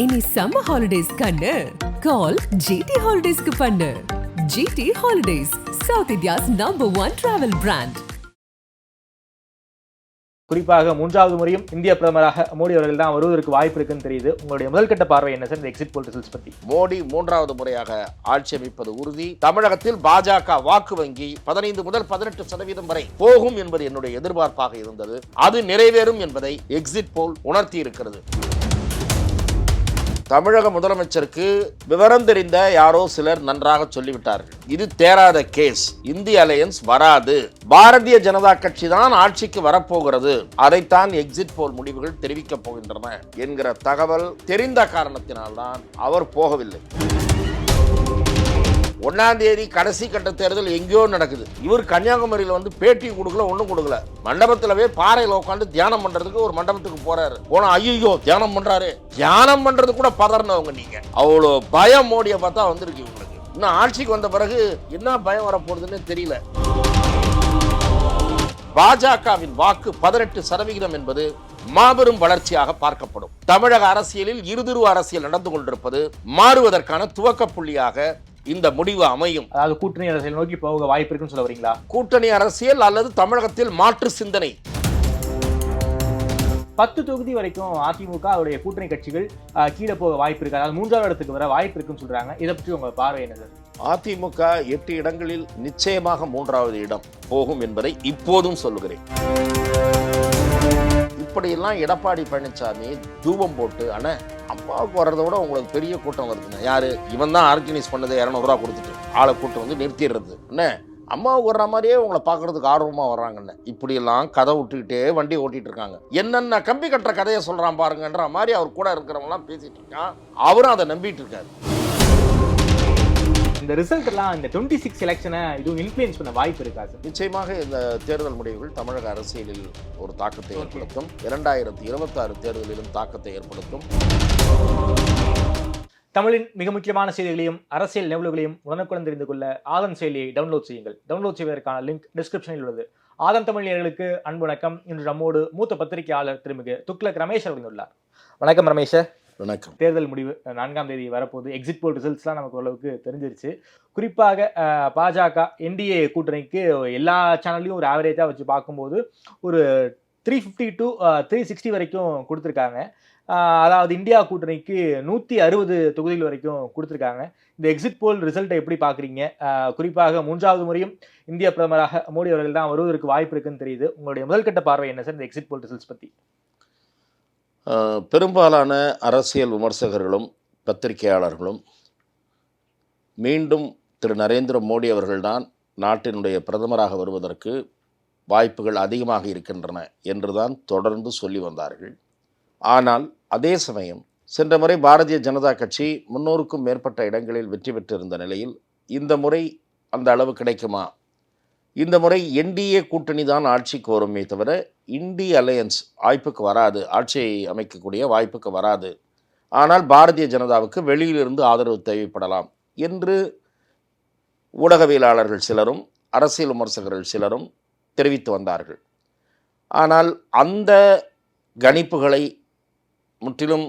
இனி summer holidays கண்ணு. கால் GT ஹாலிடேஸ்க்கு பண்ணு. GT holidays South India's number one travel brand குறிப்பாக மூன்றாவது முறையும் இந்திய பிரதமராக மோடி அவர்கள் தான் வருவதற்கு வாய்ப்பு இருக்குன்னு தெரியுது. உங்களுடைய முதல்கட்ட பார்வை என்ன சார் இந்த எக்ஸிட் போல் ரிசல்ட்ஸ் பத்தி. மோடி மூன்றாவது முறையாக ஆட்சி அமைப்பது உறுதி. தமிழகத்தில் பாஜக வாக்கு வங்கி பதினைந்து முதல் பதினெட்டு சதவீதம் வரை போகும் என்பது என்னுடைய எதிர்பார்ப்பாக இருந்தது. அது நிறைவேறும் என்பதை எக்ஸிட் போல் உணர்த்தி இருக்கிறது தமிழக முதலமைச்சருக்கு விவரம் தெரிந்த யாரோ சிலர் நன்றாக சொல்லிவிட்டார்கள். இது தேராத கேஸ் இந்திய அலையன்ஸ் வராது. பாரதிய ஜனதா கட்சி தான் ஆட்சிக்கு வரப்போகிறது. அதைத்தான் எக்ஸிட் போல் முடிவுகள் தெரிவிக்கப் போகின்றன என்கிற தகவல் தெரிந்த காரணத்தினால்தான் அவர் போகவில்லை. ஒன்னாம் தேதி கடைசி கட்ட தேர்தல் எங்கேயோ நடக்குது. இவர் கன்னியாகுமரியில வந்து பேட்டி கொடுக்கல ஒண்ணும் கொடுக்கல. மண்டபத்திலவே பாறையில உட்காந்து தியானம் பண்றதுக்கு ஒரு மண்டபத்துக்கு போறாரு. போனா ஐயோ தியானம் பண்றாரு. தியானம் பண்றது கூட பதறினவங்க நீங்க. அவ்வளோ பயம் மோடியை பார்த்தா வந்திருக்கு இவங்களுக்கு. இன்னும் ஆட்சிக்கு வந்த பிறகு என்ன பயம் வரப்போகுதுன்னு தெரியல. பாஜகவின் வாக்கு பதினெட்டு சதவிகிதம் என்பது மாபெரும் வளர்ச்சியாக பார்க்கப்படும். தமிழக அரசியலில் இருதுருவ அரசியல் நடந்து கொண்டிருப்பது மாறுவதற்கான துவக்க புள்ளியாக இந்த முடிவு அமையும். அதாவது கூட்டணி அரசியல் நோக்கி போக வாய்ப்பு இருக்குன்னு சொல்ல வரீங்களா? கூட்டணி அரசியல் அல்லது தமிழகத்தில் மாற்று சிந்தனை. பத்து தொகுதி வரைக்கும் அதிமுக அவருடைய கூட்டணி கட்சிகள் கீழே போக வாய்ப்பு இருக்கு. அதாவது மூன்றாவது இடத்துக்கு வர வாய்ப்பு இருக்குன்னு சொல்றாங்க. இதை பற்றி உங்க பார்வை என்ன சார் அதிமுக எட்டு இடங்களில் நிச்சயமாக மூன்றாவது இடம் போகும் என்பதை இப்போதும் சொல்லுகிறேன். இப்படியெல்லாம் எடப்பாடி பழனிசாமி தூபம் போட்டு அண்ணா அம்மாவுக்கு வர்றதை விட உங்களுக்கு பெரிய கூட்டம் வருதுங்க. யார்? இவன் தான் ஆர்கனைஸ் பண்ணது இரநூறுவா கொடுத்துட்டு. ஆளை கூட்டம் வந்து நிறுத்திடுறது. என்ன? அம்மாவுக்கு வர்ற மாதிரியே உங்களை பார்க்கறதுக்கு ஆர்வமாக வர்றாங்கன்னு. இப்படியெல்லாம் கதை விட்டுக்கிட்டே வண்டி ஓட்டிகிட்டு இருக்காங்க என்னென்ன கம்பி கட்டுற கதையை சொல்கிறான் பாருங்கன்ற மாதிரி அவர் கூட இருக்கிறவங்களாம் பேசிகிட்டு இருக்கான் அவரும் அதை நம்பிட்டு இருக்காரு இந்த ரிசல்ட் எல்லாம் இந்த டுவெண்ட்டி சிக்ஸ் எலெக்ஷனை இதுவும் இன்ஃபுளுன்ஸ் பண்ண வாய்ப்பு இருக்கா சார் நிச்சயமாக இந்த தேர்தல் முடிவுகள் தமிழக அரசியலில் ஒரு தாக்கத்தை ஏற்படுத்தும். இரண்டாயிரத்தி இருபத்தாறு தேர்தலிலும் தாக்கத்தை ஏற்படுத்தும். தமிழின் மிக முக்கியமான செய்திகளையும் அரசியல் நிகழ்வுகளையும் உடனுக்குடன் தெரிந்து கொள்ள ஆதன் செயலியை டவுன்லோட் செய்யுங்கள். டவுன்லோட் செய்வதற்கான லிங்க் டிஸ்கிரிப்ஷனில் உள்ளது. ஆதன் தமிழ் நேயர்களுக்கு அன்பு வணக்கம். இன்று நம்மோடு மூத்த பத்திரிகையாளர் திருமிகு துக்ளக் ரமேஷ் அவர்கள் உள்ளார். வணக்கம் ரமேஷ் வணக்கம். தேர்தல் முடிவு நான்காம் தேதி வரப்போகுது. எக்ஸிட் போல் ரிசல்ட்ஸ்லாம் நமக்கு ஓரளவுக்கு தெரிஞ்சிருச்சு. குறிப்பாக பாஜக என்டிஏ கூட்டணிக்கு எல்லா சேனல்லையும் ஒரு ஆவரேஜாக வச்சு பார்க்கும்போது ஒரு three fifty to three sixty வரைக்கும் கொடுத்துருக்காங்க. அதாவது இந்தியா கூட்டணிக்கு நூற்றி அறுபது தொகுதிகள் வரைக்கும் கொடுத்துருக்காங்க. இந்த எக்ஸிட் போல் ரிசல்ட்டை எப்படி பார்க்குறீங்க? குறிப்பாக மூன்றாவது முறையும் இந்திய பிரதமராக மோடி அவர்கள் தான் வருவதற்கு வாய்ப்பு இருக்குன்னு தெரியுது. உங்களுடைய முதல்கட்ட பார்வை என்ன சார் இந்த எக்ஸிட் போல் ரிசல்ட்ஸ் பற்றி பெரும்பாலான அரசியல் விமர்சகர்களும் பத்திரிகையாளர்களும் மீண்டும் திரு. நரேந்திர மோடி அவர்கள்தான் நாட்டினுடைய பிரதமராக வருவதற்கு வாய்ப்புகள் அதிகமாக இருக்கின்றன என்றுதான் தொடர்ந்து சொல்லி வந்தார்கள். ஆனால் அதே சமயம் சென்ற முறை பாரதிய ஜனதா கட்சி முன்னூறுக்கும் மேற்பட்ட இடங்களில் வெற்றி பெற்றிருந்த நிலையில் இந்த முறை அந்த அளவு கிடைக்குமா? இந்த முறை என்டிஏ கூட்டணி தான் ஆட்சிக்கு வருமே தவிர இந்திய அலையன்ஸ் வாய்ப்புக்கு வராது ஆட்சியை அமைக்கக்கூடிய வாய்ப்புக்கு வராது. ஆனால் பாரதிய ஜனதாவுக்கு வெளியிலிருந்து ஆதரவு தேவைப்படலாம் என்று ஊடகவியலாளர்கள் சிலரும் அரசியல் விமர்சகர்கள் சிலரும் தெரிவித்து வந்தார்கள். ஆனால் அந்த கணிப்புகளை முற்றிலும்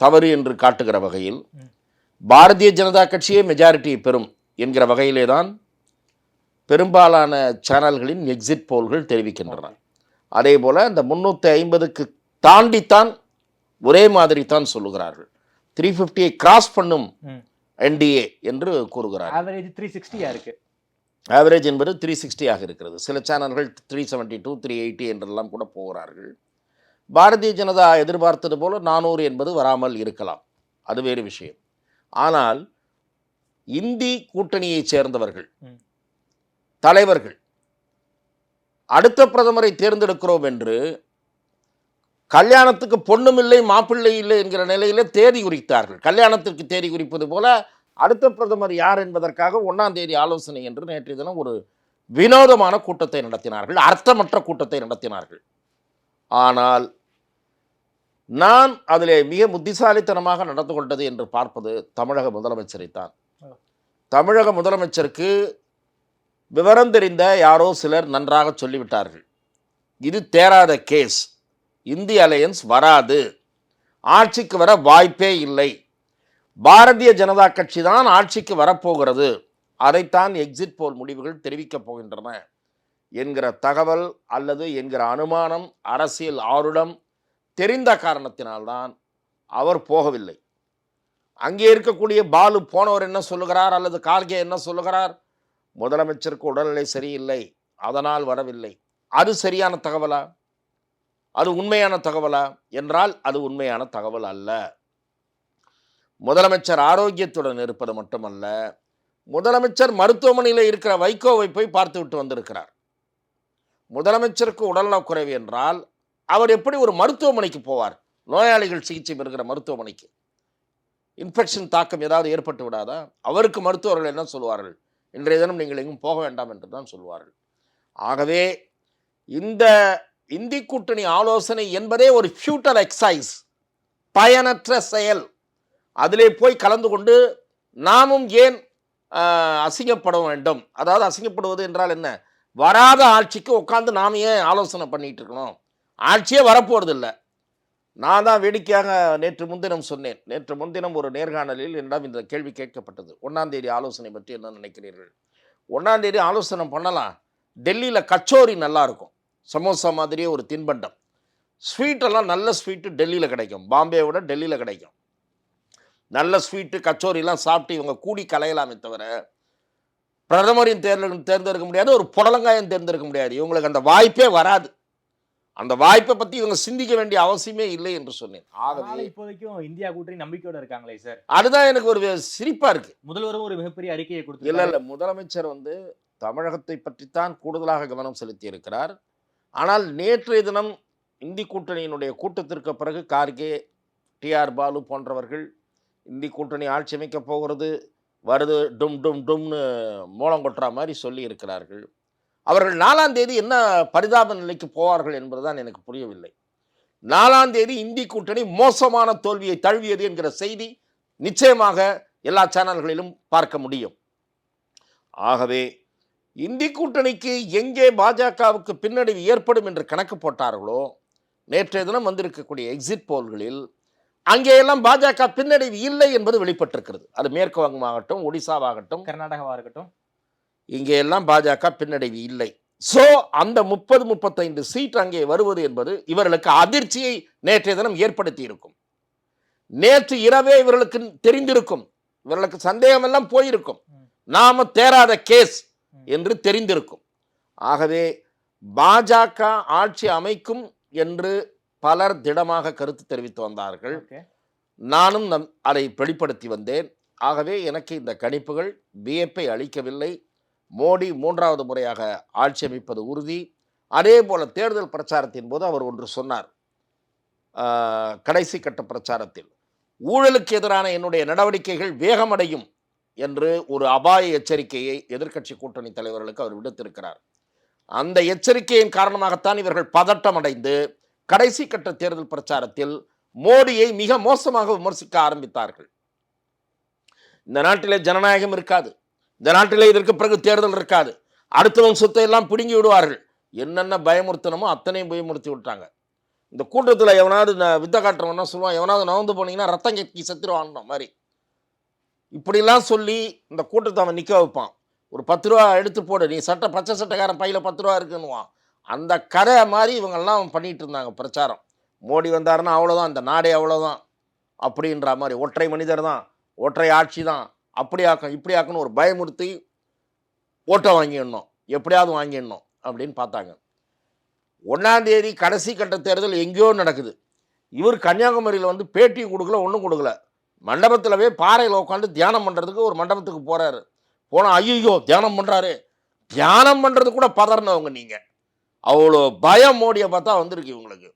தவறு என்று காட்டுகிற வகையில் பாரதிய ஜனதா கட்சியே மெஜாரிட்டியை பெறும் என்கிற வகையிலே தான் பெரும்பாலான சேனல்களின் எக்ஸிட் போல்கள் தெரிவிக்கின்றன. அதே போல இந்த முன்னூற்றி ஐம்பதுக்கு தாண்டித்தான் ஒரே மாதிரி தான் சொல்லுகிறார்கள். த்ரீ ஃபிஃப்டியை கிராஸ் பண்ணும். என்டிஏ என்று கூறுகிறார்கள். ஆவரேஜ் த்ரீ சிக்ஸ்டியாக இருக்கு. ஆவரேஜ் என்பது த்ரீ சிக்ஸ்டியாக இருக்கிறது. சில சேனல்கள் three seventy to three eighty என்றெல்லாம் கூட போகிறார்கள். பாரதிய ஜனதா எதிர்பார்த்தது போல நானூறு என்பது வராமல் இருக்கலாம். அது வேறு விஷயம். ஆனால் இந்தி கூட்டணியைச் சேர்ந்தவர்கள். தலைவர்கள் அடுத்த பிரதமரை தேர்ந்தெடுக்கிறோம் என்று கல்யாணத்துக்கு பொண்ணும் இல்லை மாப்பிள்ளை இல்லை என்கிற நிலையில தேதி குறித்தார்கள். கல்யாணத்திற்கு தேதி குறிப்பது போல அடுத்த பிரதமர் யார் என்பதற்காக ஒன்றாம் தேதி ஆலோசனை என்று நேற்றைய தினம் ஒரு வினோதமான கூட்டத்தை நடத்தினார்கள் அர்த்தமற்ற கூட்டத்தை நடத்தினார்கள். ஆனால் நான் அதிலே மிக புத்திசாலித்தனமாக நடந்து கொண்டது என்று பார்ப்பது தமிழக முதலமைச்சரைத்தான். தமிழக முதலமைச்சருக்கு விவரம் தெரிந்த யாரோ சிலர் நன்றாக சொல்லிவிட்டார்கள். இது தேராத கேஸ் இந்திய அலையன்ஸ் வராது. ஆட்சிக்கு வர வாய்ப்பே இல்லை. பாரதிய ஜனதா கட்சி தான் ஆட்சிக்கு வரப்போகிறது. அதைத்தான் எக்ஸிட் போல் முடிவுகள் தெரிவிக்கப் போகின்றன என்கிற தகவல் அல்லது என்கிற அனுமானம் அரசியல் ஆருடம் தெரிந்த காரணத்தினால்தான் அவர் போகவில்லை. அங்கே இருக்கக்கூடிய பாலு போனவர் என்ன சொல்லுகிறார் அல்லது கார்கே என்ன சொல்லுகிறார்? முதலமைச்சருக்கு உடல்நிலை சரியில்லை அதனால் வரவில்லை. அது சரியான தகவலா? அது உண்மையான தகவலா? என்றால் அது உண்மையான தகவல் அல்ல. முதலமைச்சர் ஆரோக்கியத்துடன் இருப்பது மட்டுமல்ல முதலமைச்சர் மருத்துவமனையில் இருக்கிற வைகோவை போய் பார்த்து விட்டு வந்திருக்கிறார். முதலமைச்சருக்கு உடல்நலக் குறைவு என்றால் அவர் எப்படி ஒரு மருத்துவமனைக்கு போவார்? நோயாளிகள் சிகிச்சை பெறுகிற மருத்துவமனைக்கு. இன்ஃபெக்ஷன் தாக்கம் ஏதாவது ஏற்பட்டு விடாதா? அவருக்கு மருத்துவர்கள் என்ன சொல்வார்கள்? இன்றைய தினம் நீங்கள் எங்கும் போக வேண்டாம் என்று தான் சொல்வார்கள். ஆகவே இந்த இந்தி கூட்டணி ஆலோசனை என்பதே ஒரு ஃபியூட்டல் எக்ஸைஸ் பயனற்ற செயல். அதிலே போய் கலந்து கொண்டு நாமும் ஏன் அசிங்கப்பட வேண்டும்? அதாவது அசிங்கப்படுவது என்றால் என்ன? வராத ஆட்சிக்கு உட்காந்து நாம் ஏன் ஆலோசனை பண்ணிகிட்டு இருக்கணும்? ஆட்சியே வரப்போறது இல்லை நான் தான் வேடிக்கையாக நேற்று முன்தினம் சொன்னேன். நேற்று முன்தினம் ஒரு நேர்காணலில் என்னிடம் இந்த கேள்வி கேட்கப்பட்டது. ஒன்றாம் தேதி ஆலோசனை பற்றி என்ன நினைக்கிறீர்கள்? ஒன்றாம் தேதி ஆலோசனை பண்ணலாம். டெல்லியில் கச்சோரி நல்லாயிருக்கும் சமோசா மாதிரியே ஒரு தின்பண்டம். ஸ்வீட்டெல்லாம் நல்ல ஸ்வீட்டு டெல்லியில் கிடைக்கும். பாம்பே விட டெல்லியில் கிடைக்கும். நல்ல ஸ்வீட்டு கச்சோரிலாம் சாப்பிட்டு இவங்க கூடி கலையலாமே தவிர பிரதமரின் தேர்ந்தெடுக்க தேர்ந்தெடுக்க முடியாது. ஒரு புடலங்காயம் தேர்ந்தெடுக்க முடியாது. இவங்களுக்கு அந்த வாய்ப்பே வராது. அந்த வாய்ப்பை பற்றி இவங்க சிந்திக்க வேண்டிய அவசியமே இல்லை என்று சொன்னேன். ஆகவே இப்போதைக்கும் இந்தியா கூட்டணி நம்பிக்கையோட இருக்காங்களே சார்? அதுதான் எனக்கு ஒரு சிரிப்பா இருக்கு. முதல்வரும் ஒரு மிகப்பெரிய அறிக்கையை இல்ல கொடுத்து இல்ல முதலமைச்சர் வந்து தமிழகத்தை பற்றித்தான் கூடுதலாக கவனம் செலுத்தி இருக்கிறார் ஆனால் நேற்றைய தினம் இந்தி கூட்டணியினுடைய கூட்டத்திற்கு பிறகு கார்கே டிஆர் பாலு போன்றவர்கள் இந்தி கூட்டணி ஆட்சி அமைக்கப் போகிறது வருது டும் டும் டும்னு மூலம் கொட்டுற மாதிரி சொல்லி இருக்கிறார்கள் அவர்கள் நாலாம் தேதி என்ன பரிதாப நிலைக்கு போவார்கள் என்பதுதான் எனக்கு புரியவில்லை. நாலாம் தேதி இந்தி கூட்டணி மோசமான தோல்வியை தழுவியது என்கிற செய்தி நிச்சயமாக எல்லா சேனல்களிலும் பார்க்க முடியும். ஆகவே இந்தி கூட்டணிக்கு எங்கே பாஜகவுக்கு பின்னடைவு ஏற்படும் என்று கணக்கு போட்டார்களோ நேற்றைய தினம் வந்திருக்கக்கூடிய எக்ஸிட் போல்களில் அங்கேயெல்லாம் பாஜக பின்னடைவு இல்லை என்பது வெளிப்பட்டிருக்கிறது. அது மேற்கு வங்கமாகட்டும் ஒடிசாவாகட்டும் கர்நாடகாவாக இருக்கட்டும் இங்கே எல்லாம் பாஜக பின்னடைவு இல்லை. சோ அந்த முப்பது முப்பத்தைந்து சீட் அங்கே வருவது என்பது இவர்களுக்கு அதிர்ச்சியை நேற்றைய தினம் ஏற்படுத்தி இருக்கும் நேற்று இரவே இவர்களுக்கு தெரிந்திருக்கும். இவர்களுக்கு சந்தேகம் எல்லாம் போயிருக்கும். நாம தேராத கேஸ். என்று தெரிந்திருக்கும். ஆகவே பாஜக ஆட்சி அமைக்கும் என்று பலர் திடமாக கருத்து தெரிவித்து வந்தார்கள். நானும் நம் அதை வெளிப்படுத்தி வந்தேன். ஆகவே எனக்கு இந்த கணிப்புகள் வியப்பை அளிக்கவில்லை. மோடி மூன்றாவது முறையாக ஆட்சி அமைப்பது உறுதி. அதே போல தேர்தல் பிரச்சாரத்தின் போது அவர் ஒன்று சொன்னார். கடைசி கட்ட பிரச்சாரத்தில் ஊழலுக்கு எதிரான என்னுடைய நடவடிக்கைகள் வேகமடையும் என்று ஒரு அபாய எச்சரிக்கையை எதிர்க்கட்சி கூட்டணி தலைவர்களுக்கு அவர் விடுத்திருக்கிறார். அந்த எச்சரிக்கையின் காரணமாகத்தான் இவர்கள் பதட்டம் அடைந்து கடைசி கட்ட தேர்தல் பிரச்சாரத்தில் மோடியை மிக மோசமாக விமர்சிக்க ஆரம்பித்தார்கள். இந்த நாட்டிலே ஜனநாயகம் இருக்காது. இந்த நாட்டிலே இதற்கு பிறகு தேர்தல் இருக்காது. அடுத்தவன் சொத்தை எல்லாம் பிடுங்கி விடுவார்கள். என்னென்ன பயமுறுத்தணுமோ அத்தனையும் பயமுறுத்தி விட்டாங்க. இந்த கூட்டத்தில் எவனாவது ந- வித்த காட்டுறவனா சொல்லுவான்? எவனாவது நவந்து போனீங்கன்னா ரத்தம் கக்கி செத்துருவான்ற மாதிரி. இப்படிலாம் சொல்லி இந்த கூட்டத்தை அவன் நிற்க வைப்பான். ஒரு பத்து ரூபா எடுத்து போடு. நீ சட்டை பச்சை சட்டைக்காரன் பையில் பத்து ரூபா இருக்குன்னுவான். அந்த கதை மாதிரி இவங்கெல்லாம் பண்ணிட்டு இருந்தாங்க பிரச்சாரம். மோடி வந்தாருன்னா அவ்வளோதான் இந்த நாடே அவ்வளோதான் அப்படின்ற மாதிரி. ஒற்றை மனிதர் தான். ஒற்றை ஆட்சி தான். அப்படி ஆக்கும் இப்படி ஆக்கணும் ஒரு பயமுறுத்தி ஓட்டை வாங்கிடணும். எப்படியாவது வாங்கிடணும் அப்படின்னு பார்த்தாங்க. ஒன்றாந்தேதி கடைசி கட்ட தேர்தல் எங்கேயோ நடக்குது. இவர் கன்னியாகுமரியில் வந்து பேட்டி கொடுக்கல ஒன்றும் கொடுக்கல. மண்டபத்திலவே பாறையில் உட்காந்து தியானம் பண்ணுறதுக்கு ஒரு மண்டபத்துக்கு போகிறாரு போனால் ஐயோ தியானம் பண்ணுறாரு தியானம் பண்ணுறது கூட பதறினவங்க நீங்கள் அவ்வளோ பயம் மோடியை பார்த்தா வந்திருக்கு இவங்களுக்கு.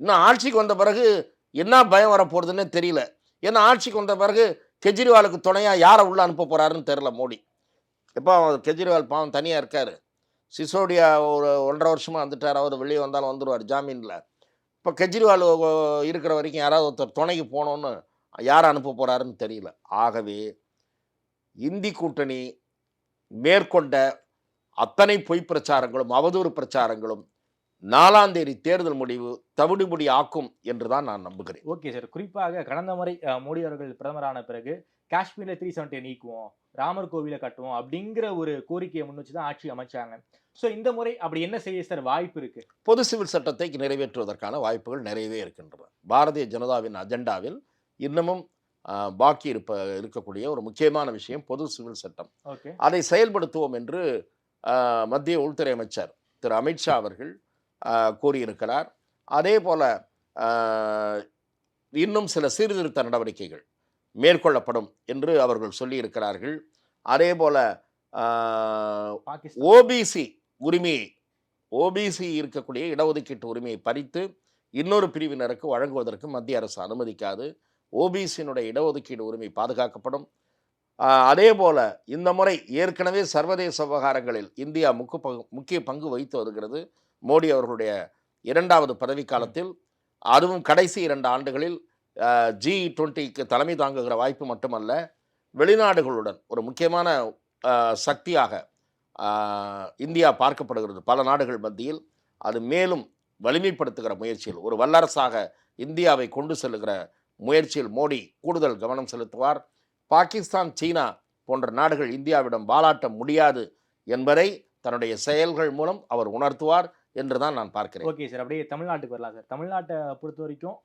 இன்னும் ஆட்சிக்கு வந்த பிறகு என்ன பயம் வரப்போகிறதுன்னே தெரியல. ஏன்னா ஆட்சிக்கு வந்த பிறகு கெஜ்ரிவாலுக்கு துணையாக யாரை உள்ளே அனுப்ப போகிறாருன்னு தெரில மோடி. இப்போ கெஜ்ரிவால் பாவம் தனியாக இருக்கார். சிசோடியா ஒரு ஒன்றரை வருஷமாக வந்துட்டார். அவர் வெளியே வந்தாலும் வந்துடுவார் ஜாமீனில். இப்போ கெஜ்ரிவால் இருக்கிற வரைக்கும் யாராவது ஒருத்தர் துணைக்கு போனோன்னு யாரை அனுப்ப போகிறாருன்னு தெரியல. ஆகவே இந்தி கூட்டணி மேற்கொண்ட அத்தனை பொய் பிரச்சாரங்களும் அவதூறு பிரச்சாரங்களும் நாலாம் தேதி தேர்தல் முடிவு தவிடுபடி ஆக்கும் என்றுதான் நான் நம்புகிறேன். Okay sir. குறிப்பாக கடந்த முறை மோடி அவர்கள் பிரதமரான பிறகு காஷ்மீர்ல த்ரீ செவன்ட்டி நீக்குவோம் ராமர் கோவிலை கட்டுவோம் அப்படிங்கிற ஒரு கோரிக்கையை முன் வச்சு தான் ஆட்சி அமைச்சாங்க. ஸோ இந்த முறை அப்படி என்ன செய்ய சார் வாய்ப்பு இருக்கு? பொது சிவில் சட்டத்தை நிறைவேற்றுவதற்கான வாய்ப்புகள் நிறையவே இருக்கின்றன. பாரதிய ஜனதாவின் அஜெண்டாவில் இன்னமும் பாக்கி இருப்ப இருக்கக்கூடிய ஒரு முக்கியமான விஷயம் பொது சிவில் சட்டம். ஓகே. அதை செயல்படுத்துவோம் என்று மத்திய உள்துறை அமைச்சர் திரு அமித்ஷா அவர்கள் கூறியிருக்கிறார் அதே போல இன்னும் சில சீர்திருத்த நடவடிக்கைகள் மேற்கொள்ளப்படும் என்று அவர்கள் சொல்லியிருக்கிறார்கள். அதே போல ஓபிசி உரிமையை ஓபிசி இருக்கக்கூடிய இடஒதுக்கீட்டு உரிமையை பறித்து இன்னொரு பிரிவினருக்கு வழங்குவதற்கு மத்திய அரசு அனுமதிக்காது. ஓபிசியினுடைய இடஒதுக்கீடு உரிமை பாதுகாக்கப்படும். அதே போல இந்த முறை ஏற்கனவே சர்வதேச விவகாரங்களில் இந்தியா முக்கு முக்கிய பங்கு வகித்து வருகிறது. மோடி அவர்களுடைய இரண்டாவது பதவிக்காலத்தில் அதுவும் கடைசி இரண்டு ஆண்டுகளில் ஜி டுவெண்ட்டிக்கு தலைமை தாங்குகிற வாய்ப்பு மட்டுமல்ல வெளிநாடுகளுடன் ஒரு முக்கியமான சக்தியாக இந்தியா பார்க்கப்படுகிறது பல நாடுகள் மத்தியில். அது மேலும் வலிமைப்படுத்துகிற முயற்சியில் ஒரு வல்லரசாக இந்தியாவை கொண்டு செல்லுகிற முயற்சியில் மோடி கூடுதல் கவனம் செலுத்துவார். பாகிஸ்தான் சீனா போன்ற நாடுகள் இந்தியாவிடம் பாலாட்ட முடியாது என்பதை தன்னுடைய செயல்கள் மூலம் அவர் உணர்த்துவார். என்று தான் நான் பார்க்கிறேன். ஓகே சார் அப்படியே தமிழ்நாட்டுக்கு வரலாம் சார். தமிழ்நாட்டை பொறுத்த வரைக்கும்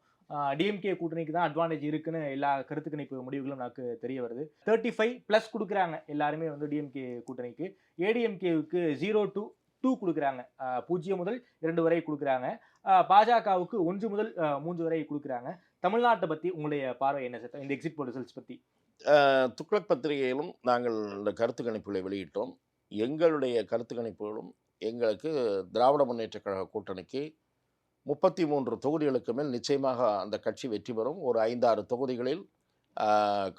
டிஎம்கே கூட்டணிக்கு தான் அட்வான்டேஜ் இருக்குன்னு எல்லா கருத்து கணிப்பு முடிவுகளும் எனக்கு தெரிய வருது. தேர்ட்டி ஃபைவ் ப்ளஸ் கொடுக்குறாங்க எல்லாருமே வந்து டிஎம்கே கூட்டணிக்கு. ஏடிஎம்கேவுக்கு ஜீரோ டு டூ கொடுக்குறாங்க. பூஜ்ஜியம் முதல் இரண்டு வரை கொடுக்குறாங்க. பாஜகவுக்கு ஒன்று முதல் மூன்று வரை கொடுக்குறாங்க. தமிழ்நாட்டை பற்றி உங்களுடைய பார்வை என்ன சார்? இந்த எக்ஸிட் போல் ரிசல்ட்ஸ் பற்றி துக்ளக் பத்திரிகையிலும் நாங்கள் இந்த கருத்து கணிப்புகளை வெளியிட்டோம். எங்களுடைய கருத்து கணிப்புகளும் எங்களுக்கு திராவிட முன்னேற்றக் கழக கூட்டணிக்கு முப்பத்தி மூன்று தொகுதிகளுக்கு மேல் நிச்சயமாக அந்த கட்சி வெற்றி பெறும். ஒரு ஐந்தாறு தொகுதிகளில்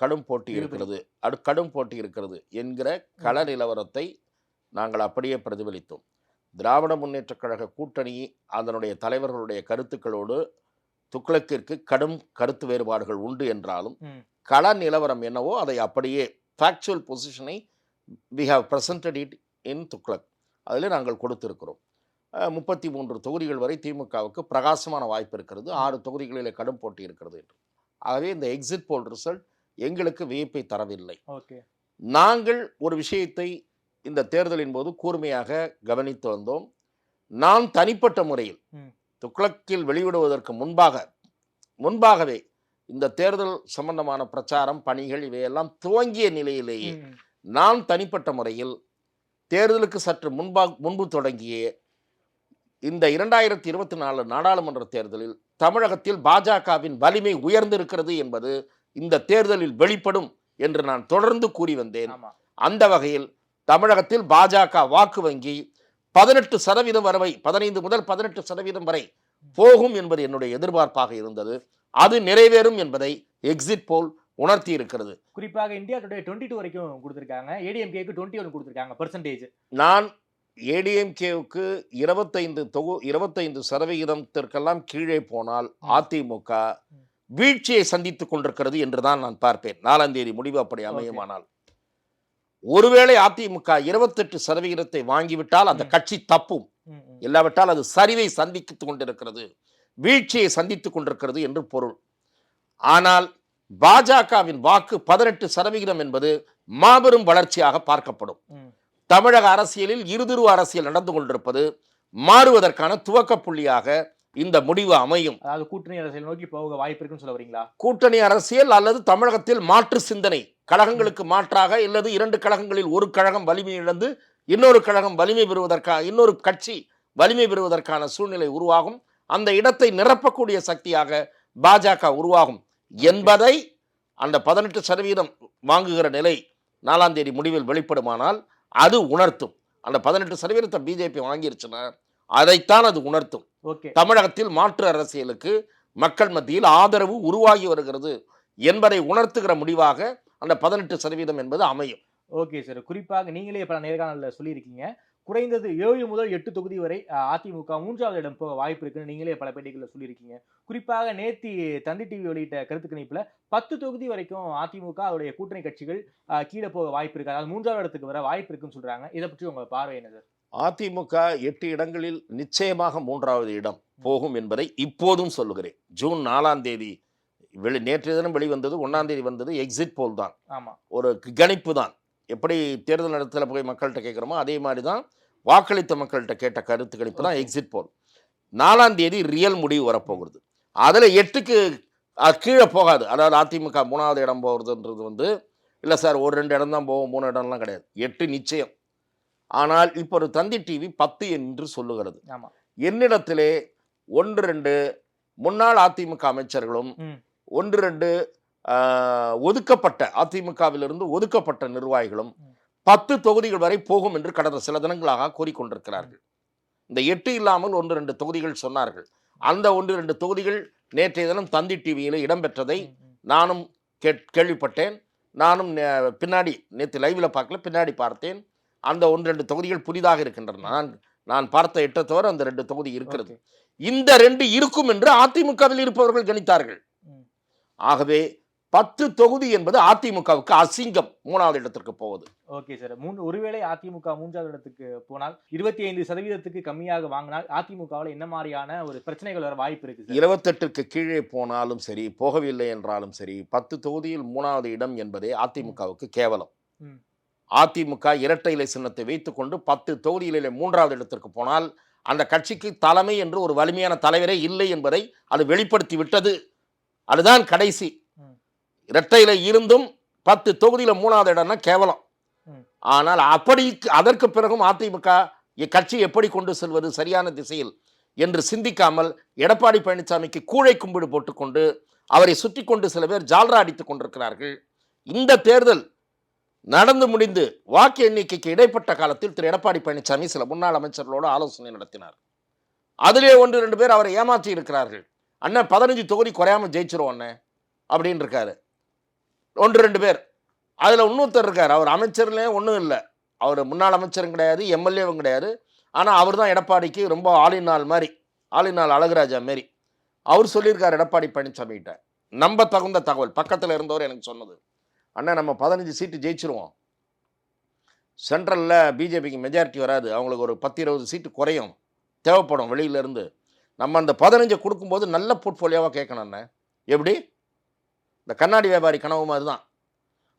கடும் போட்டி. இருக்கிறது. அடு கடும் போட்டி இருக்கிறது என்கிற கள நிலவரத்தை நாங்கள் அப்படியே பிரதிபலித்தோம். திராவிட முன்னேற்றக் கழக கூட்டணி அதனுடைய தலைவர்களுடைய கருத்துக்களோடு துக்ளக்கிற்கு கடும் கருத்து வேறுபாடுகள் உண்டு என்றாலும். கள நிலவரம் என்னவோ அதை அப்படியே ஃபேக்சுவல் பொசிஷனை we have presented it in Thuglak அதில் நாங்கள் கொடுத்திருக்கிறோம். முப்பத்தி மூன்று தொகுதிகள் வரை திமுகவுக்கு பிரகாசமான வாய்ப்பு இருக்கிறது. ஆறு தொகுதிகளிலே கடும் போட்டி இருக்கிறது என்று. ஆகவே இந்த எக்ஸிட் போல் ரிசல்ட் எங்களுக்கு வியப்பை தரவில்லை. நாங்கள் ஒரு விஷயத்தை இந்த தேர்தலின் போது கூர்மையாக கவனித்து வந்தோம். நான் தனிப்பட்ட முறையில். துக்ளக்கில் வெளியிடுவதற்கு முன்பாக முன்பாகவே இந்த தேர்தல் சம்பந்தமான பிரச்சாரம் பணிகள் இவையெல்லாம் துவங்கிய நிலையிலேயே நான் தனிப்பட்ட முறையில் தேர்தலுக்கு சற்று முன்பா முன்பு தொடங்கிய இந்த இரண்டாயிரத்தி இருபத்தி நாலு நாடாளுமன்ற தேர்தலில் தமிழகத்தில் பாஜகவின் வலிமை உயர்ந்திருக்கிறது என்பது இந்த தேர்தலில் வெளிப்படும் என்று நான் தொடர்ந்து கூறி வந்தேன். அந்த வகையில் தமிழகத்தில் பாஜக வாக்கு வங்கி பதினெட்டு சதவீதம் வரை பதினைந்து முதல் பதினெட்டு சதவீதம் வரை போகும் என்பது என்னுடைய எதிர்பார்ப்பாக இருந்தது. அது நிறைவேறும் என்பதை எக்ஸிட் போல் உணர்த்தி இருக்கிறது குறிப்பாக இந்தியா டுடே டுவெண்ட்டி டூ வரைக்கும் கொடுத்துருக்காங்க. ஏடிஎம்கேக்கு டுவெண்ட்டி ஒன் கொடுத்துருக்காங்க பர்சன்டேஜ் நான் ஏடிஎம்கேவுக்கு இருபத்தைந்து தொகு இருபத்தைந்து சதவிகிதத்திற்கெல்லாம் கீழே போனால். அதிமுக வீழ்ச்சியை சந்தித்துக் கொண்டிருக்கிறது என்றுதான் நான் பார்ப்பேன். நாலாம் தேதி முடிவு அப்படி அமையுமானால். ஒருவேளை அதிமுக இருபத்தெட்டு சதவிகிதத்தை வாங்கிவிட்டால் அந்த. கட்சி தப்பும். இல்லாவிட்டால் அது சரிவை சந்தித்துக் கொண்டிருக்கிறது. வீழ்ச்சியை சந்தித்துக் கொண்டிருக்கிறது என்று பொருள். ஆனால் பாஜகவின் வாக்கு பதினெட்டு சதவிகிதம் என்பது மாபெரும் வளர்ச்சியாக பார்க்கப்படும். தமிழக அரசியலில் இருதுருவ அரசியல் நடந்து கொண்டிருப்பது மாறுவதற்கான துவக்க புள்ளியாக இந்த முடிவு அமையும். அதாவது கூட்டணி அரசியல் நோக்கி போக வாய்ப்பு இருக்குன்னு சொல்ல வரீங்களா? கூட்டணி அரசியல் அல்லது தமிழகத்தில் மாற்று சிந்தனை கழகங்களுக்கு மாற்றாக அல்லது இரண்டு கழகங்களில் ஒரு கழகம் வலிமை இழந்து இன்னொரு கழகம் வலிமை பெறுவதற்கான இன்னொரு கட்சி வலிமை பெறுவதற்கான சூழ்நிலை உருவாகும். அந்த இடத்தை நிரப்பக்கூடிய சக்தியாக பாஜக உருவாகும். என்பதை அந்த பதினெட்டு சதவீதம் வாங்குகிற நிலை நாலாம் தேதி முடிவில் வெளிப்படுமானால் அது உணர்த்தும். அந்த பதினெட்டு சதவீதத்தை பிஜேபி வாங்கிருச்சுன்னா அதைத்தான் அது உணர்த்தும். ஓகே. தமிழகத்தில் மாற்று அரசியலுக்கு மக்கள் மத்தியில் ஆதரவு உருவாகி வருகிறது என்பதை உணர்த்துகிற முடிவாக அந்த பதினெட்டு சதவீதம் என்பது அமையும். Okay sir. குறிப்பாக நீங்களே பல நேர்காணலில் சொல்லியிருக்கீங்க. குறைந்தது ஏழு முதல் எட்டு தொகுதி வரை அதிமுக மூன்றாவது இடம் போக வாய்ப்பு இருக்குன்னு நீங்களே பல பேட்டிகளில் சொல்லியிருக்கீங்க. குறிப்பாக நேத்தி தந்தி டிவி வெளியிட்ட கருத்து கணிப்புல பத்து தொகுதி வரைக்கும் அதிமுக அவருடைய கூட்டணி கட்சிகள் கீழே போக வாய்ப்பு இருக்கு. அதாவது மூன்றாவது இடத்துக்கு வர வாய்ப்பு இருக்குன்னு சொல்றாங்க. இதை பற்றி உங்க பார்வை என்ன சார்? அதிமுக எட்டு இடங்களில் நிச்சயமாக மூன்றாவது இடம் போகும் என்பதை இப்போதும் சொல்லுகிறேன். ஜூன் நாலாம் தேதி வெளி நேற்றைய தினம் வெளிவந்தது ஒன்றாம் தேதி வந்தது எக்ஸிட் போல் தான். ஆமா. ஒரு கணிப்பு தான். எப்படி தேர்தல் நேரத்தில் போய் மக்கள்கிட்ட கேட்குறோமோ அதே மாதிரி தான் வாக்களித்த மக்கள்கிட்ட கேட்ட கருத்து கணிப்பு தான். Exit poll. நாலாம் தேதி ரியல் முடிவு வரப்போகிறது அதில் எட்டுக்கு கீழே போகாது. அதாவது அதிமுக மூணாவது இடம் போகிறதுன்றது வந்து இல்லை சார் ஒரு ரெண்டு இடம் தான் போகும் மூணு இடம்லாம் கிடையாது. எட்டு நிச்சயம். ஆனால் இப்போ ஒரு தந்தி டிவி பத்து என்று சொல்லுகிறது. என்னிடத்திலே ஒன்று ரெண்டு முன்னாள் அதிமுக அமைச்சர்களும். ஒன்று ரெண்டு ஒதுக்கப்பட்ட அதிமுகவிலிருந்து ஒதுக்கப்பட்ட நிர்வாகிகளும். பத்து தொகுதிகள் வரை போகும் என்று கடந்த சில தினங்களாக கூறிக்கொண்டிருக்கிறார்கள் இந்த எட்டு இல்லாமல் ஒன்று ரெண்டு தொகுதிகள் சொன்னார்கள் அந்த ஒன்று ரெண்டு தொகுதிகள் நேற்றைய தினம் தந்தி டிவியில் இடம்பெற்றதை. நானும் கேட் கேள்விப்பட்டேன் நானும் பின்னாடி நேற்று லைவில் பார்க்கல பின்னாடி பார்த்தேன் அந்த ஒன்று ரெண்டு தொகுதிகள் புதிதாக இருக்கின்றன நான் நான் பார்த்த எட்டை தவிர அந்த ரெண்டு தொகுதி இருக்கிறது. இந்த ரெண்டு இருக்கும் என்று அதிமுகவில் இருப்பவர்கள் கணித்தார்கள். ஆகவே பத்து தொகுதி என்பது அதிமுகவுக்கு அசிங்கம் மூணாவது இடத்திற்கு போவது. Okay sir. மூன்று ஒருவேளை அதிமுக மூன்றாவது இடத்துக்கு போனால் இருபத்தி ஐந்து சதவீதத்துக்கு கம்மியாக வாங்கினால் அதிமுகவில் என்ன மாதிரியான ஒரு பிரச்சனைகள் வர வாய்ப்பு இருக்கு இருபத்தெட்டுக்கு கீழே போனாலும் சரி போகவில்லை என்றாலும் சரி பத்து தொகுதியில் மூணாவது இடம் என்பதே அதிமுகவுக்கு கேவலம். அதிமுக இரட்டை இலை சின்னத்தை வைத்துக்கொண்டு பத்து தொகுதிகளிலே மூன்றாவது இடத்திற்கு போனால் அந்த கட்சிக்கு தலைமை என்று ஒரு வலிமையான தலைவரே இல்லை என்பதை அது வெளிப்படுத்தி விட்டது. அதுதான் கடைசி. ம். இரட்டை இலை இருந்தும் பத்து தொகுதியில் மூணாவது இடம்னா கேவலம். ஆனால் அப்படி அதற்கு பிறகும் அதிமுக இக்கட்சி எப்படி கொண்டு செல்வது சரியான திசையில் என்று சிந்திக்காமல் எடப்பாடி பழனிசாமிக்கு கூழை கும்பிடு போட்டுக்கொண்டு அவரை சுற்றி கொண்டு சில பேர் ஜால்ரா அடித்துக் கொண்டிருக்கிறார்கள் இந்த தேர்தல் நடந்து முடிந்து வாக்கு எண்ணிக்கைக்கு இடைப்பட்ட காலத்தில் திரு எடப்பாடி பழனிசாமி சில முன்னாள் அமைச்சர்களோடு ஆலோசனை நடத்தினார் அதிலே ஒன்று ரெண்டு பேர் அவரை ஏமாற்றி இருக்கிறார்கள் அண்ணன் பதினஞ்சு தொகுதி குறையாம ஜெயிச்சிரும் அண்ணன் அப்படின்னு இருக்காரு ஒன்று ரெண்டு பேர். அதில் இன்னொருத்தர் இருக்கார். அவர் அமைச்சர்லே ஒன்றும் இல்லை. அவர் முன்னாள் அமைச்சரும் கிடையாது எம்எல்ஏவும் கிடையாது. ஆனால் அவர் தான் எடப்பாடிக்கு ரொம்ப ஆளினால் மாதிரி ஆளினால் அழகுராஜா மாரி. அவர் சொல்லியிருக்கார் எடப்பாடி பழனிசாமிகிட்ட. நம்ப தகுந்த தகவல். பக்கத்தில் இருந்தவர் எனக்கு சொன்னது. அண்ணா நம்ம பதினஞ்சு சீட்டு ஜெயிச்சிருவோம். சென்ட்ரலில் பிஜேபிக்கு மெஜாரிட்டி வராது. அவங்களுக்கு ஒரு பத்து இருபது சீட்டு குறையும். தேவைப்படும் வெளியிலேருந்து நம்ம அந்த பதினஞ்சை கொடுக்கும்போது நல்ல போர்ட்ஃபோலியோவாக கேட்கணும் அண்ணன் எப்படி? இந்த கண்ணாடி வியாபாரி கனவு மாதிரி தான்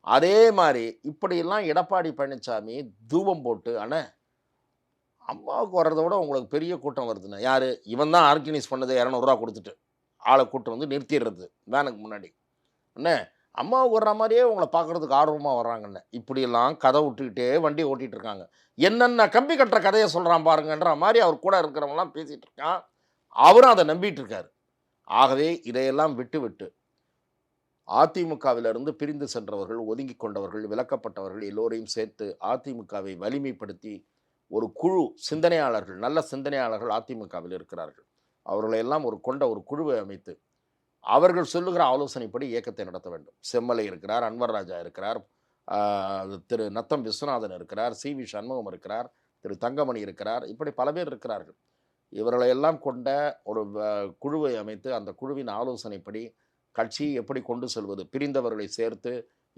அதே மாதிரி இப்படியெல்லாம் எடப்பாடி பழனிசாமி தூபம் போட்டு அண்ணே அம்மாவுக்கு வர்றதை விட உங்களுக்கு பெரிய கூட்டம் வருதுண்ணே. யார்? இவன் தான் ஆர்கனைஸ் பண்ணதை இரநூறுவா கொடுத்துட்டு ஆளை கூட்டம் வந்து நிறுத்திடுறது வேனுக்கு முன்னாடி. அண்ணே அம்மாவுக்கு வர்ற மாதிரியே உங்களை பார்க்குறதுக்கு ஆர்வமாக வர்றாங்கண்ணே. இப்படியெல்லாம் கதை விட்டுக்கிட்டே வண்டி ஓட்டிகிட்டு இருக்காங்க. என்னென்ன கம்பி கட்டுற கதையை சொல்கிறான் பாருங்கன்ற மாதிரி அவர் கூட இருக்கிறவங்களாம் பேசிகிட்டு இருக்கான். அவரும் அதை நம்பிட்டு இருக்காரு. ஆகவே இதையெல்லாம் விட்டு விட்டு அதிமுகவிலிருந்து பிரிந்து சென்றவர்கள் ஒதுங்கி கொண்டவர்கள் விலக்கப்பட்டவர்கள் எல்லோரையும் சேர்த்து அதிமுகவை வலிமைப்படுத்தி ஒரு குழு சிந்தனையாளர்கள் நல்ல சிந்தனையாளர்கள் அதிமுகவில் இருக்கிறார்கள். அவர்களை எல்லாம் ஒரு கொண்ட ஒரு குழுவை அமைத்து அவர்கள் சொல்லுகிற ஆலோசனைப்படி இயக்கத்தை நடத்த வேண்டும். செம்மலை இருக்கிறார் அன்வர் ராஜா இருக்கிறார் திரு நத்தம் விஸ்வநாதன் இருக்கிறார் சி வி சண்முகம் இருக்கிறார் திரு தங்கமணி இருக்கிறார் இப்படி பல பேர் இருக்கிறார்கள். இவர்களையெல்லாம் கொண்ட ஒரு குழுவை அமைத்து அந்த குழுவின் ஆலோசனைப்படி கட்சியை எப்படி கொண்டு செல்வது பிரிந்தவர்களை சேர்த்து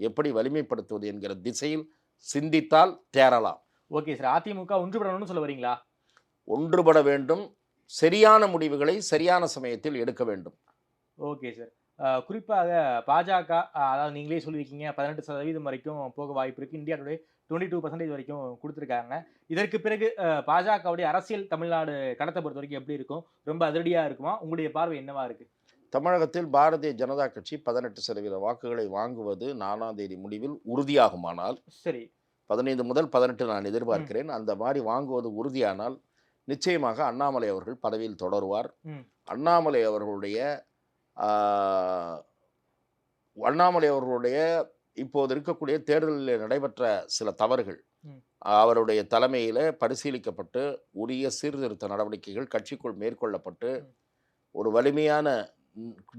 எப்படி வலிமைப்படுத்துவது என்கிற திசையில் சிந்தித்தால் தேறலாம். ஓகே சார் அதிமுக ஒன்றுபடணும்னு சொல்ல வரீங்களா? ஒன்றுபட வேண்டும். சரியான முடிவுகளை சரியான சமயத்தில் எடுக்க வேண்டும். Okay sir. குறிப்பாக பாஜக அதாவது நீங்களே சொல்லியிருக்கீங்க பதினெட்டு சதவீதம் வரைக்கும் போக வாய்ப்பு இருக்கு. இந்தியாவுடைய டுவெண்ட்டி டூ பர்சன்டேஜ் வரைக்கும் கொடுத்துருக்காங்க. இதற்கு பிறகு பாஜகவுடைய அரசியல் தமிழ்நாடு கடத்தை பொறுத்த வரைக்கும் எப்படி இருக்கும்? ரொம்ப அதிரடியா இருக்குமா? உங்களுடைய பார்வை என்னவா இருக்கு? தமிழகத்தில் பாரதிய ஜனதா கட்சி பதினெட்டு சதவீத வாக்குகளை வாங்குவது நாலாம் தேதி முடிவில் உறுதியாகுமானால் சரி பதினைந்து முதல் பதினெட்டு நான் எதிர்பார்க்கிறேன் அந்த மாதிரி வாங்குவது உறுதியானால் நிச்சயமாக அண்ணாமலை அவர்கள் பதவியில் தொடருவார். அண்ணாமலை அவர்களுடைய அண்ணாமலை அவர்களுடைய இப்போது இருக்கக்கூடிய தேர்தலில் நடைபெற்ற சில தவறுகள். அவருடைய தலைமையில் பரிசீலிக்கப்பட்டு உரிய சீர்திருத்த நடவடிக்கைகள் கட்சிக்குள் மேற்கொள்ளப்பட்டு. ஒரு வலிமையான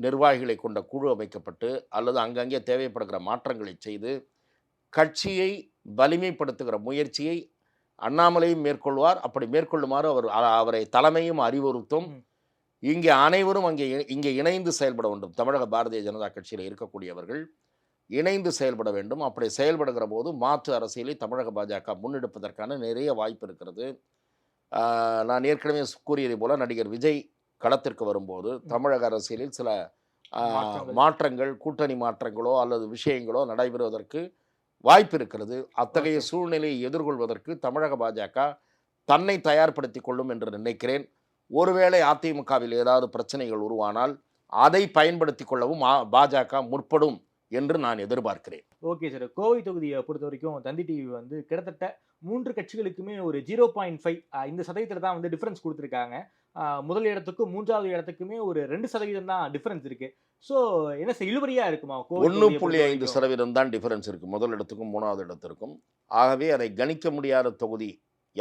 நிர்வாகிகளை கொண்ட குழு அமைக்கப்பட்டு அல்லது அங்கங்கே தேவைப்படுகிற மாற்றங்களை செய்து கட்சியை வலிமைப்படுத்துகிற முயற்சியை அண்ணாமலையும் மேற்கொள்வார். அப்படி மேற்கொள்ளுமாறு அவர் அவரை தலைமையும் அறிவுறுத்தும். இங்கே அனைவரும் அங்கே இங்கே இணைந்து செயல்பட வேண்டும். தமிழக பாரதிய ஜனதா கட்சியில் இருக்கக்கூடியவர்கள் இணைந்து செயல்பட வேண்டும். அப்படி செயல்படுகிற போது மாற்று அரசியலை தமிழக பாஜக முன்னெடுப்பதற்கான நிறைய வாய்ப்பு இருக்கிறது. நான் ஏற்கனவே கூறியதை போல நடிகர் விஜய் களத்திற்கு வரும்போது தமிழக அரசியலில் சில மாற்றங்கள். கூட்டணி மாற்றங்களோ அல்லது விஷயங்களோ நடைபெறுவதற்கு வாய்ப்பு இருக்கிறது அத்தகைய சூழ்நிலையை எதிர்கொள்வதற்கு தமிழக பாஜக தன்னை தயார்படுத்திக் கொள்ளும் என்று நினைக்கிறேன். ஒருவேளை அதிமுகவில் ஏதாவது பிரச்சனைகள் உருவானால் அதை பயன்படுத்திக் கொள்ளவும் பாஜக முற்படும் என்று நான் எதிர்பார்க்கிறேன். Okay sir. கோவை தொகுதியை பொறுத்த வரைக்கும் தந்தி டிவி வந்து கிட்டத்தட்ட மூன்று கட்சிகளுக்குமே ஒரு ஜீரோ பாயிண்ட் ஃபைவ் இந்த சதவீதத்தில் தான் வந்து டிஃபரன்ஸ் கொடுத்துருக்காங்க. முதல் இடத்துக்கும் மூன்றாவது இடத்துக்குமே ஒரு ரெண்டு சதவீதம் தான் டிஃபரன்ஸ் இருக்கு. ஸோ என்ன சார் இழுபறியா இருக்குமா? ஒன்று புள்ளி ஐந்து? சதவீதம் தான் டிஃபரன்ஸ் இருக்கு. முதல் இடத்துக்கும் மூணாவது இடத்திற்கும். ஆகவே அதை கணிக்க முடியாத தொகுதி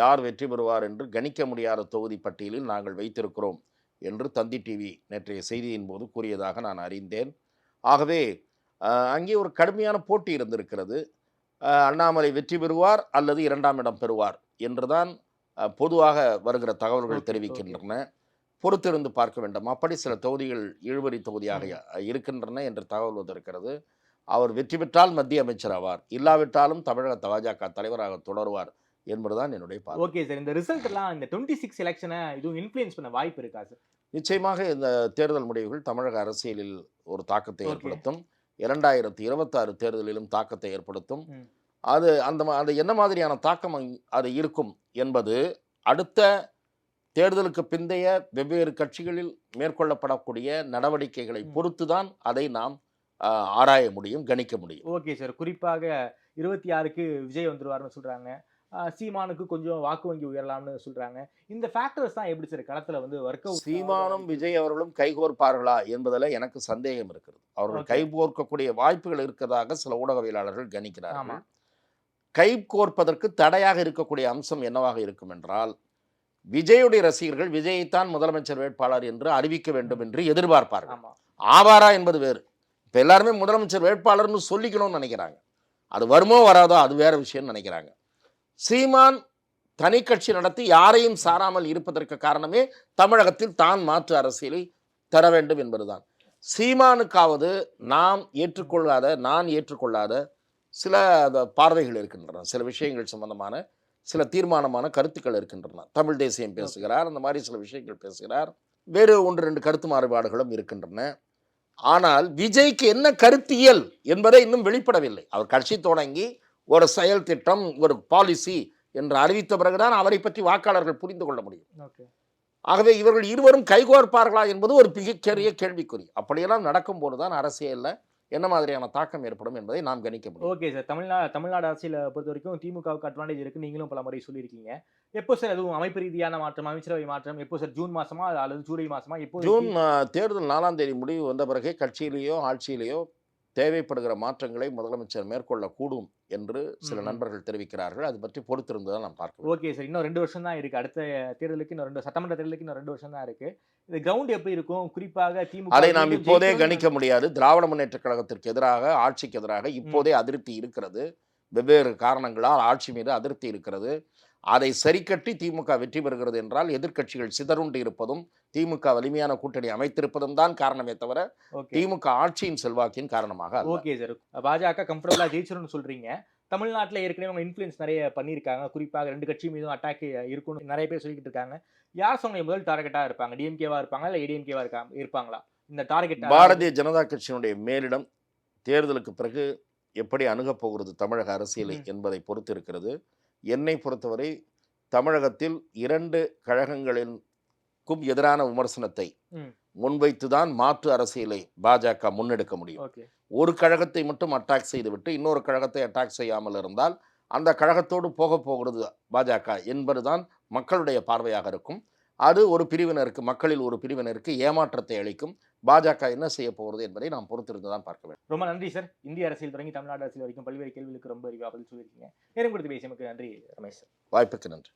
யார் வெற்றி பெறுவார் என்று கணிக்க முடியாத தொகுதி பட்டியலில் நாங்கள் வைத்திருக்கிறோம் என்று தந்தி டிவி நேற்றைய செய்தியின் போது கூறியதாக நான் அறிந்தேன். ஆகவே அங்கே ஒரு கடுமையான போட்டி இருந்திருக்கிறது. அண்ணாமலை வெற்றி பெறுவார் அல்லது இரண்டாம் இடம் பெறுவார் என்றுதான் பொதுவாக வருகிற தகவல்கள் தெரிவிக்கின்றன. பொறுத்திருந்து பார்க்க வேண்டும். அப்படி சில தொகுதிகள் இழுபறி தொகுதியாக இருக்கின்றன என்று தகவல் வந்திருக்கிறது. அவர் வெற்றி பெற்றால் மத்திய அமைச்சர் ஆவார். இல்லாவிட்டாலும் தமிழக பாஜக தலைவராக தொடருவார் என்பதுதான் என்னுடைய பார்வை. Okay sir. இந்த ரிசல்ட் எல்லாம் இந்த டுவெண்ட்டி சிக்ஸ் எலெக்ஷனை இதுவும் இன்ஃப்ளூயன்ஸ் பண்ண வாய்ப்பு இருக்கா சார்? நிச்சயமாக இந்த தேர்தல் முடிவுகள் தமிழக அரசியலில் ஒரு தாக்கத்தை. ஏற்படுத்தும். இரண்டாயிரத்தி இருபத்தாறு தேர்தலிலும் தாக்கத்தை ஏற்படுத்தும். அது அந்த அது என்ன மாதிரியான தாக்கம் அது இருக்கும் என்பது அடுத்த தேர்தலுக்கு பிந்தைய வெவ்வேறு கட்சிகளில் மேற்கொள்ளப்படக்கூடிய நடவடிக்கைகளை ம். பொறுத்துதான் அதை நாம் ஆராய முடியும் கணிக்க முடியும் ஓகே சார் குறிப்பாக இருபத்தி ஆறுக்கு விஜய் வந்துருவாருன்னு சொல்றாங்க ஆஹ் சீமானுக்கு கொஞ்சம் வாக்கு வங்கி உயரலாம்னு சொல்றாங்க இந்த ஃபேக்டர்ஸ் தான் எப்படி சார் களத்துல வந்து ஒர்க் அவுட் சீமானும் விஜய் அவர்களும் கைகோர்ப்பார்களா என்பதில் எனக்கு சந்தேகம் இருக்கிறது அவர்கள். கைகோர்க்கக்கூடிய வாய்ப்புகள் இருக்கிறதாக சில ஊடகவியலாளர்கள் ஆமா. கணிக்கிறார்கள் கைகோர்ப்பதற்கு தடையாக இருக்கக்கூடிய அம்சம் என்னவாக இருக்கும் என்றால் விஜயுடைய ரசிகர்கள் விஜயைத்தான் முதலமைச்சர் வேட்பாளர் என்று அறிவிக்க வேண்டும் என்று எதிர்பார்ப்பார்கள். ஆவாரா என்பது வேறு. இப்போ எல்லாருமே முதலமைச்சர் வேட்பாளர்னு சொல்லிக்கணும்னு நினைக்கிறாங்க. அது வருமோ வராதோ அது வேற விஷயம்னு நினைக்கிறாங்க. சீமான் தனி கட்சி நடத்தி யாரையும் சாராமல் இருப்பதற்கு காரணமே தமிழகத்தில் தான் மாற்று அரசியலை தர வேண்டும் என்பதுதான். சீமானுக்காவது நாம் ஏற்றுக்கொள்ளாத நான் ஏற்றுக்கொள்ளாத சில பார்வைகள் இருக்கின்றன. சில விஷயங்கள் சம்பந்தமான சில தீர்மானமான கருத்துக்கள் இருக்கின்றன. தமிழ் தேசியம் பேசுகிறார் அந்த மாதிரி சில விஷயங்கள் பேசுகிறார். வேறு ஒன்று ரெண்டு கருத்து மாறுபாடுகளும் இருக்கின்றன. ஆனால் விஜய்க்கு என்ன கருத்தியல் என்பதை இன்னும் வெளிப்படவில்லை. அவர் கட்சி தொடங்கி ஒரு செயல் திட்டம் ஒரு பாலிசி என்று அறிவித்த பிறகுதான் அவரை பற்றி வாக்காளர்கள் புரிந்து கொள்ள முடியும். ஆகவே இவர்கள் இருவரும் கைகோர்ப்பார்களா என்பது ஒரு மிகப்பெரிய கேள்விக்குறி. அப்படியெல்லாம் நடக்கும்போது தான் அரசியலில் என்ன மாதிரியான தாக்கம் ஏற்படும் என்பதை நாம் கணிக்க முடியும். Okay sir. தமிழ்நாடு தமிழ்நாடு அரசியலை பொறுத்த வரைக்கும் திமுகவுக்கு அட்வான்டேஜ் இருக்கு. நீங்களும் பல முறை சொல்லியிருக்கீங்க. எப்போ சார் அதுவும் அமைப்பு ரீதியான மாற்றம் அமைச்சரவை மாற்றம் எப்போ சார் ஜூன் மாசமா அல்லது ஜூலை மாசமா எப்போ ஜூன் தேர்தல் நாலாம் தேதி முடிவு வந்த பிறகே கட்சியிலேயோ ஆட்சியிலேயோ தேவைப்படுகிற மாற்றங்களை முதலமைச்சர் மேற்கொள்ளக்கூடும் என்று சில. நண்பர்கள் தெரிவிக்கிறார்கள். அது பற்றி பொறுத்திருந்து தான் நாம். Okay sir. இன்னும் ரெண்டு வருஷம் தான் இருக்கு. அடுத்த தேர்தலுக்கு இன்னும் ரெண்டு சட்டமன்ற தேர்தலுக்கு இன்னும் ரெண்டு வருஷம் தான் இருக்கு. இது கிரவுண்ட் எப்படி இருக்கும்? குறிப்பாக திமுக அதை நாம் இப்போதே கணிக்க முடியாது. திராவிட முன்னேற்ற கழகத்திற்கு எதிராக ஆட்சிக்கு எதிராக இப்போதே அதிருப்தி இருக்கிறது. வெவ்வேறு காரணங்களால் ஆட்சி மீது அதிருப்தி இருக்கிறது. அதை சரிக்கட்டி திமுக வெற்றி பெறுகிறது என்றால் எதிர்க்கட்சிகள் சிதறுண்டு இருப்பதும் திமுக வலிமையான கூட்டணி அமைத்திருப்பதும் தான் காரணமே தவிர திமுக ஆட்சியின் செல்வாக்கின் காரணமாக. Okay sir. பாஜக கம்ஃபர்டபுளா ஜெயிச்சிரும்னு சொல்றீங்க. தமிழ்நாட்டுல ஏற்கனவே அவங்க இன்ஃப்ளூயன்ஸ் நிறைய பண்ணியிருக்காங்க. குறிப்பாக ரெண்டு கட்சி மீதும் அட்டாக் இருக்கும்னு நிறைய பேர் சொல்லிக்கிட்டு இருக்காங்க. யார் சொன்ன முதல் டார்கெட்டா இருப்பாங்க? டிஎம்கேவா இருப்பாங்க இல்ல ஏடிஎம்கேவா இருக்காங்க இருப்பாங்களா? இந்த டார்கெட் பாரதிய ஜனதா கட்சியினுடைய மேலிடம் தேர்தலுக்கு பிறகு எப்படி அணுகப் போகிறது தமிழக அரசியலை. என்பதை பொறுத்து இருக்கிறது என்னை பொறுத்தவரை தமிழகத்தில் இரண்டு கழகங்களிற்கும் எதிரான விமர்சனத்தை ம். முன்வைத்துதான் மாற்று அரசியலை பாஜக முன்னெடுக்க முடியும். ஒரு கழகத்தை மட்டும் அட்டாக் செய்துவிட்டு இன்னொரு கழகத்தை அட்டாக் செய்யாமல் இருந்தால் அந்த கழகத்தோடு போக போகிறது பாஜக என்பதுதான் மக்களுடைய பார்வையாக இருக்கும். அது ஒரு பிரிவினருக்கு மக்களில் ஒரு பிரிவினருக்கு ஏமாற்றத்தை அளிக்கும். பாஜக என்ன செய்ய போகிறது என்பதை நாம் பொறுத்திருந்து தான் பார்க்க வேண்டும். ரொம்ப நன்றி சார் இந்திய அரசியல் தொடங்கி தமிழ்நாடு அரசியல் வரைக்கும் பல்வேறு கேள்விகளுக்கு ரொம்ப அறிவா பதில் சொல்லியிருக்கீங்க. நேரம் கொடுத்து பேசியமைக்கு நன்றி ரமேஷ் சார் வாய்ப்புக்கு நன்றி.